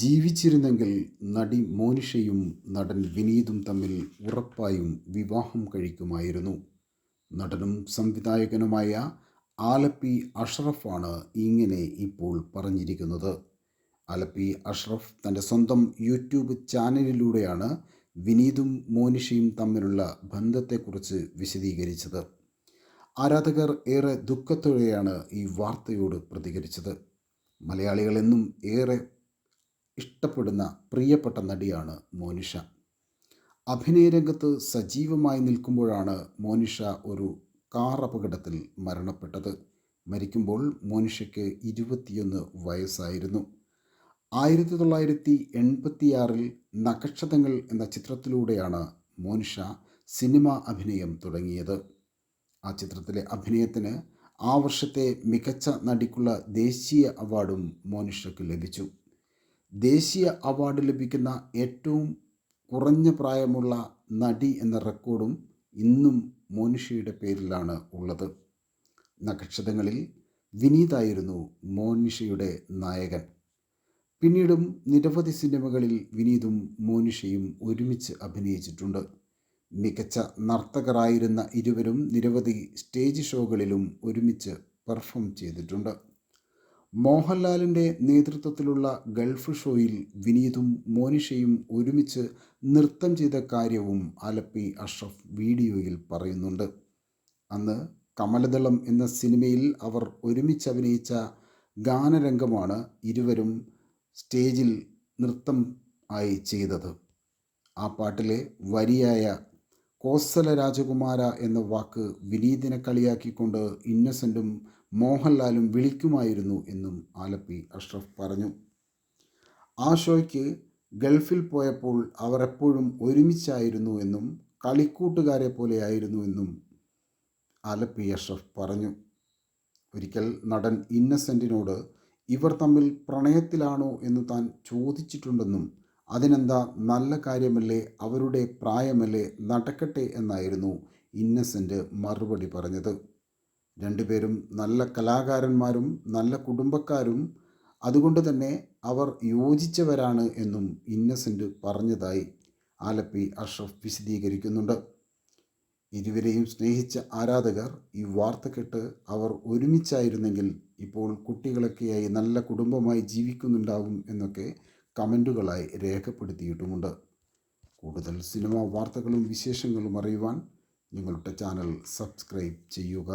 ജീവിച്ചിരുന്നെങ്കിൽ നടി മോനിഷയും നടൻ വിനീതും തമ്മിൽ ഉറപ്പായും വിവാഹം കഴിക്കുമായിരുന്നു. നടനും സംവിധായകനുമായ ആലപ്പി അഷ്റഫാണ് ഇങ്ങനെ ഇപ്പോൾ പറഞ്ഞിരിക്കുന്നത്. ആലപ്പി അഷ്റഫ് തന്റെ സ്വന്തം യൂട്യൂബ് ചാനലിലൂടെയാണ് വിനീതും മോനിഷയും തമ്മിലുള്ള ബന്ധത്തെക്കുറിച്ച് വിശദീകരിച്ചത്. ആരാധകർ ഏറെ ദുഃഖത്തോടെയാണ് ഈ വാർത്തയോട് പ്രതികരിച്ചത്. മലയാളികളെന്നും ഏറെ ഇഷ്ടപ്പെടുന്ന പ്രിയപ്പെട്ട നടിയാണ് മോനിഷ. അഭിനയരംഗത്ത് സജീവമായി നിൽക്കുമ്പോഴാണ് മോനിഷ ഒരു കാർ അപകടത്തിൽ മരണപ്പെട്ടത്. മരിക്കുമ്പോൾ മോനിഷയ്ക്ക് ഇരുപത്തിയൊന്ന് വയസ്സായിരുന്നു. ആയിരത്തി തൊള്ളായിരത്തി എൺപത്തിയാറിൽ നക്ഷതങ്ങൾ എന്ന ചിത്രത്തിലൂടെയാണ് മോനിഷ സിനിമ അഭിനയം തുടങ്ങിയത്. ആ ചിത്രത്തിലെ അഭിനയത്തിന് ആ വർഷത്തെ മികച്ച നടിക്കുള്ള ദേശീയ അവാർഡും മോനിഷയ്ക്ക് ലഭിച്ചു. ദേശീയ അവാർഡ് ലഭിക്കുന്ന ഏറ്റവും കുറഞ്ഞ പ്രായമുള്ള നടി എന്ന റെക്കോർഡും ഇന്നും മോനിഷയുടെ പേരിലാണ് ഉള്ളത്. നക്ഷത്രങ്ങളിൽ വിനീതായിരുന്നു മോനിഷയുടെ നായകൻ. പിന്നീടും നിരവധി സിനിമകളിൽ വിനീതും മോനിഷയും ഒരുമിച്ച് അഭിനയിച്ചിട്ടുണ്ട്. മികച്ച നർത്തകരായിരുന്ന ഇരുവരും നിരവധി സ്റ്റേജ് ഷോകളിലും ഒരുമിച്ച് പെർഫോം ചെയ്തിട്ടുണ്ട്. മോഹൻലാലിന്റെ നേതൃത്വത്തിലുള്ള ഗൾഫ് ഷോയിൽ വിനീതും മോനിഷയും ഒരുമിച്ച് നൃത്തം ചെയ്ത കാര്യവും ആലപ്പി അഷ്റഫ് വീഡിയോയിൽ പറയുന്നുണ്ട്. അന്ന് കമലദളം എന്ന സിനിമയിൽ അവർ ഒരുമിച്ച് അഭിനയിച്ച ഗാനരംഗമാണ് ഇരുവരും സ്റ്റേജിൽ നൃത്തം ആയി ചെയ്തത്. ആ പാട്ടിലെ വരിയായ കോസല രാജകുമാര എന്ന വാക്ക് വിനീതിനെ കളിയാക്കിക്കൊണ്ട് ഇന്നസെന്റും മോഹൻലാലും വിളിക്കുമായിരുന്നു എന്നും ആലപ്പി അഷ്റഫ് പറഞ്ഞു. ആ ഷോയ്ക്ക് ഗൾഫിൽ പോയപ്പോൾ അവർ എപ്പോഴും ഒരുമിച്ചായിരുന്നു എന്നും കളിക്കൂട്ടുകാരെ പോലെയായിരുന്നു എന്നും ആലപ്പി അഷ്റഫ് പറഞ്ഞു. ഒരിക്കൽ നടൻ ഇന്നസെന്റിനോട് ഇവർ തമ്മിൽ പ്രണയത്തിലാണോ എന്ന് താൻ ചോദിച്ചിട്ടുണ്ടെന്നും അതിനെന്താ നല്ല കാര്യമല്ലേ അവരുടെ പ്രായമല്ലേ നടക്കട്ടെ എന്നായിരുന്നു ഇന്നസെന്റ് മറുപടി പറഞ്ഞത്. രണ്ടുപേരും നല്ല കലാകാരന്മാരും നല്ല കുടുംബക്കാരും. അതുകൊണ്ട് തന്നെ അവർ യോജിച്ചവരാണ് എന്നും ഇന്നസെന്റ് പറഞ്ഞതായി ആലപ്പി അഷ്റഫ് വിശദീകരിക്കുന്നുണ്ട്. ഇരുവരെയും സ്നേഹിച്ച ആരാധകർ ഈ വാർത്ത കേട്ട് അവർ ഒരുമിച്ചായിരുന്നെങ്കിൽ ഇപ്പോൾ കുട്ടികളൊക്കെയായി നല്ല കുടുംബമായി ജീവിക്കുന്നുണ്ടാവും എന്നൊക്കെ കമന്റുകളായി രേഖപ്പെടുത്തിയിട്ടുമുണ്ട്. കൂടുതൽ സിനിമാ വാർത്തകളും വിശേഷങ്ങളും അറിയുവാൻ നിങ്ങളുടെ ചാനൽ സബ്സ്ക്രൈബ് ചെയ്യുക.